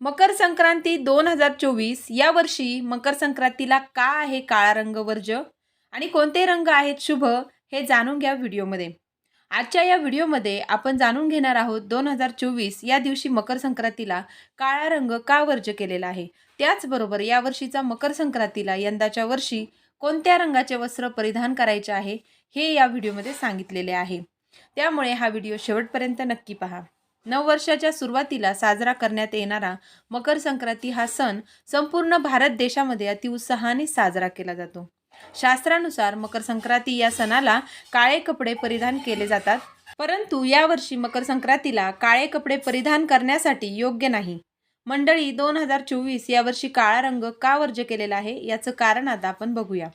मकर संक्रांती दोन हजार चोवीस या वर्षी मकर संक्रांतीला का आहे काळा रंग वर्ज? आणि कोणते रंग आहेत शुभ? हे जाणून घ्या व्हिडिओमध्ये. आजच्या या व्हिडिओमध्ये आपण जाणून घेणार आहोत दोन हजार चोवीस या दिवशी मकर संक्रांतीला काळा रंग का वर्ज केलेला आहे? त्याचबरोबर या वर्षीचा मकर संक्रांतीला यंदाच्या वर्षी कोणत्या रंगाचे वस्त्र परिधान करायचे आहे? हे या व्हिडिओमध्ये सांगितलेले आहे. त्यामुळे हा व्हिडिओ शेवटपर्यंत नक्की पहा. नववर्षाच्या सुरुवातीला साजरा करण्यात येणारा मकर संक्रांती हा सण संपूर्ण भारत देशामध्ये अतिउत्साहाने साजरा केला जातो. शास्त्रानुसार मकर संक्रांती या सणाला काळे कपडे परिधान केले जातात परंतु यावर्षी मकर संक्रांतीला काळे कपडे परिधान करण्यासाठी योग्य नाही. मंडळी दोन हजार चोवीस यावर्षी काळा रंग का वर्ज केलेला आहे याचं कारण आता आपण बघूया.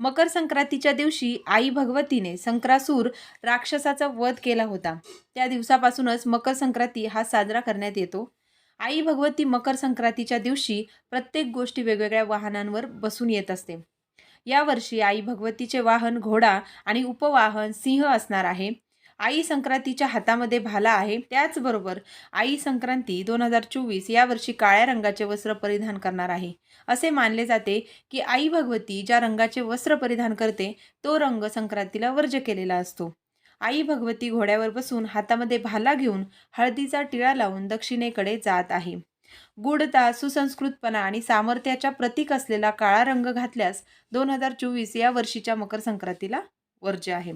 मकर संक्रांतीच्या दिवशी आई भगवतीने संक्रासूर राक्षसाचा वध केला होता. त्या दिवसापासूनच मकर संक्रांती हा साजरा करण्यात येतो. आई भगवती मकर संक्रांतीच्या दिवशी प्रत्येक गोष्टी वेगवेगळ्या वाहनांवर बसून येत असते. यावर्षी आई भगवतीचे वाहन घोडा आणि उपवाहन सिंह असणार आहे. आई संक्रांतीच्या हातामध्ये भाला आहे. त्याचबरोबर आई संक्रांती दोन हजार चोवीस यावर्षी काळ्या रंगाचे वस्त्र परिधान करणार आहे. असे मानले जाते की आई भगवती ज्या रंगाचे वस्त्र परिधान करते तो रंग संक्रांतीला वर्ज केलेला असतो. आई भगवती घोड्यावर बसून हातामध्ये भाला घेऊन हळदीचा टिळा लावून दक्षिणेकडे जात आहे. गुढता सुसंस्कृतपणा आणि सामर्थ्याच्या प्रतीक असलेला काळा रंग घातल्यास दोन हजार चोवीस या वर्षीच्या मकर संक्रांतीला वर्ज आहे.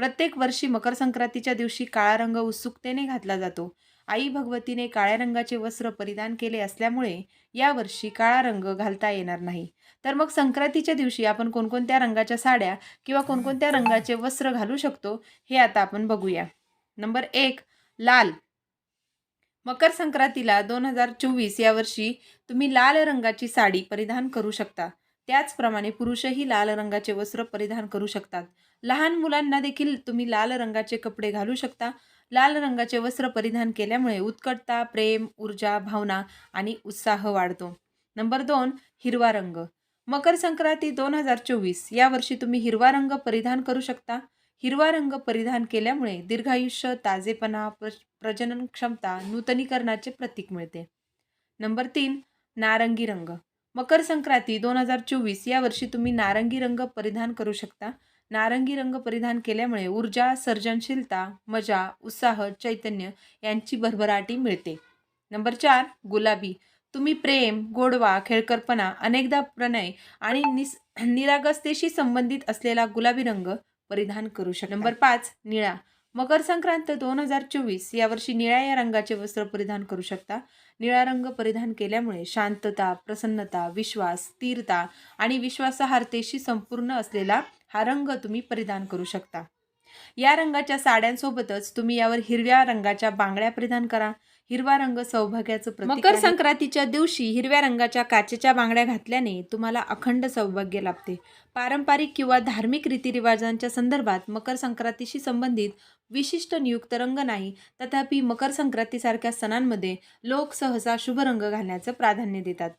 प्रत्येक वर्षी मकर संक्रांतीच्या दिवशी काळा रंग उत्सुकतेने घातला जातो. आई भगवतीने काळ्या रंगाचे वस्त्र परिधान केले असल्यामुळे यावर्षी काळा रंग घालता येणार नाही. तर मग संक्रांतीच्या दिवशी आपण कोणकोणत्या रंगाच्या साड्या किंवा कोणकोणत्या रंगाचे वस्त्र घालू शकतो हे आता आपण बघूया. नंबर एक लाल. मकर संक्रांतीला दोन हजार चोवीस यावर्षी तुम्ही लाल रंगाची साडी परिधान करू शकता. त्याचप्रमाणे पुरुषही लाल रंगाचे वस्त्र परिधान करू शकतात. लहान मुलांना देखील तुम्ही लाल रंगाचे कपडे घालू शकता. लाल रंगाचे वस्त्र परिधान केल्यामुळे उत्कटता प्रेम ऊर्जा भावना आणि उत्साह वाढतो. नंबर दोन हिरवा रंग. मकर संक्रांती दोन हजार चोवीस यावर्षी तुम्ही हिरवा रंग परिधान करू शकता. हिरवा रंग परिधान केल्यामुळे दीर्घायुष्य ताजेपणा प्र प्रजनन क्षमता नूतनीकरणाचे प्रतीक मिळते. नंबर तीन नारंगी रंग. मकर संक्रांती दोन हजार चोवीस या वर्षी तुम्ही नारंगी रंग परिधान करू शकता. नारंगी रंग परिधान केल्यामुळे ऊर्जा सर्जनशीलता मजा उत्साह चैतन्य यांची भरभराटी मिळते. नंबर चार गुलाबी. तुम्ही प्रेम गोडवा खेळकरपणा अनेकदा प्रणय आणि निस निरागसतेशी संबंधित असलेला गुलाबी रंग परिधान करू शकता. नंबर पाच निळा. मकर संक्रांत दोन हजार चोवीस यावर्षी निळ्या या रंगाचे वस्त्र परिधान करू शकता. निळा रंग परिधान केल्यामुळे शांतता प्रसन्नता विश्वास स्थिरता आणि विश्वासार्हतेशी संपूर्ण असलेला हा रंग तुम्ही परिधान करू शकता. या रंगाच्या साड्यांसोबतच तुम्ही यावर हिरव्या रंगाच्या बांगड्या परिधान करा. हिरवा रंग सौभाग्याचं प्रतीक मकर आहे. संक्रांतीच्या दिवशी हिरव्या रंगाच्या काचेच्या बांगड्या घातल्याने तुम्हाला अखंड सौभाग्य लाभते. पारंपरिक किंवा धार्मिक रीतिरिवाजांच्या संदर्भात मकर संक्रांतीशी संबंधित विशिष्ट नियुक्त रंग नाही. तथापि मकर संक्रांतीसारख्या सणांमध्ये लोक सहसा शुभ रंग घालण्याचं प्राधान्य देतात.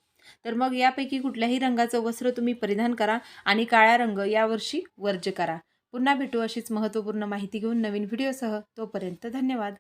तर मग यापैकी कुठल्याही रंगाचं वस्त्र तुम्ही परिधान करा आणि काळा रंग यावर्षी वर्ज्य करा. पुन्हा भेटू अशीच महत्त्वपूर्ण माहिती घेऊन नवीन व्हिडिओसह तोपर्यंत धन्यवाद.